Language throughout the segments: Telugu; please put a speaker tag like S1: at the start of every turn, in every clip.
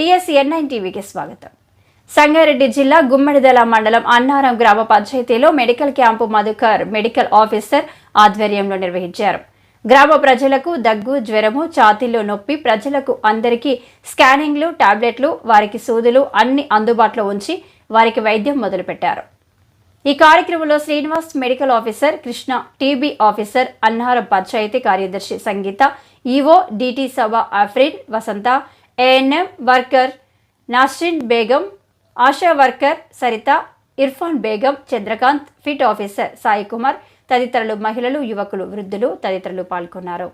S1: టిఎస్ ఎన్ఐన్ టీవీకి స్వాగతం. సంగారెడ్డి జిల్లా గుమ్మడిదల మండలం అన్నారం గ్రామ పంచాయతీలో medical camp Madhukar medical officer ఆధ్వర్యంలో నిర్వహించారు. గ్రామ ప్రజలకు దగ్గు జ్వరము ఛాతీల్లో నొప్పి ప్రజలకు అందరికీ స్కానింగ్లు టాబ్లెట్లు వారికి సూదులు అన్ని అందుబాటులో ఉంచి వారికి వైద్యం మొదలుపెట్టారు. ఈ కార్యక్రమంలో Srinivas medical officer Krishna TB officer Annaram panchayat కార్యదర్శి సంగీత ఈవో డిటి సభ Afrin Vasanta ANM worker Nasrin Begum ASHA worker Sarita Irfan Begum Chandrakant fit officer Sai Kumar తదితరులు మహిళలు యువకులు వృద్ధులు తదితరులు పాల్గొన్నారు.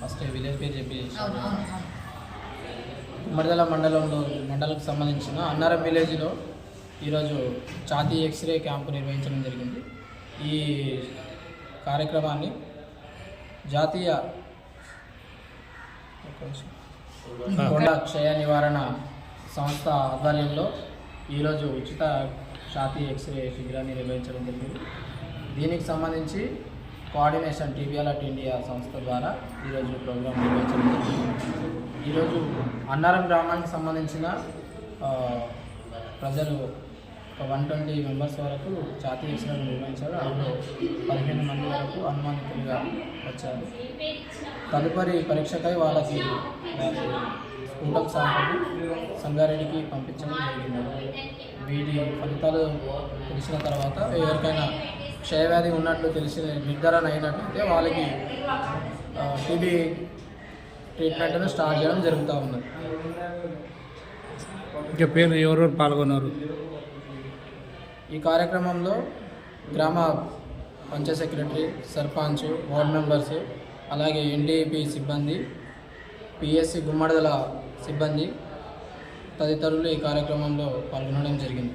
S2: ఫస్ట్ విలేజ్ పేరు చెప్పి కుమ్మడిదల మండలంలో మండలకు సంబంధించిన అన్నారం విలేజ్లో ఈరోజు ఛాతీ ఎక్స్రే క్యాంపు నిర్వహించడం జరిగింది. ఈ కార్యక్రమాన్ని జాతీయ కొండ క్షయ నివారణ సంస్థ ఆధ్వర్యంలో ఈరోజు ఉచిత ఛాతీ ఎక్స్రే శిబిరాన్ని నిర్వహించడం జరిగింది. దీనికి సంబంధించి కోఆర్డినేషన్ టీవీ అలర్ట్ ఇండియా సంస్థ ద్వారా ఈరోజు ప్రోగ్రాం నిర్వహించడం ఈరోజు అన్నారం గ్రామానికి సంబంధించిన ప్రజలు ఒక వన్ ట్వంటీ మెంబర్స్ వరకు జాతీయ ఎక్స్రేలు నిర్వహించారు. అందులో పదిహేను మంది వరకు అనుమానితులుగా వచ్చారు. తదుపరి పరీక్షకై వాళ్ళకి వారి స్ఫూటం సంగారెడ్డికి పంపించడం జరిగింది. వీటి ఫలితాలు తెలిసిన తర్వాత ఎవరికైనా క్షయవ్యాధి ఉన్నట్లు తెలిసిన నిర్ధారణ అయినట్లయితే వాళ్ళకి టీబీ ట్రీట్మెంట్ను స్టార్ట్ చేయడం జరుగుతూ ఉన్నది.
S3: ఇంకా పేరు ఎవరెవరు పాల్గొన్నారు?
S2: ఈ కార్యక్రమంలో గ్రామ panchayat secretary sarpanch ward members అలాగే ఎన్డీఏపీ సిబ్బంది పిఎస్సి గుమ్మడిదల సిబ్బంది తదితరులు ఈ కార్యక్రమంలో పాల్గొనడం జరిగింది.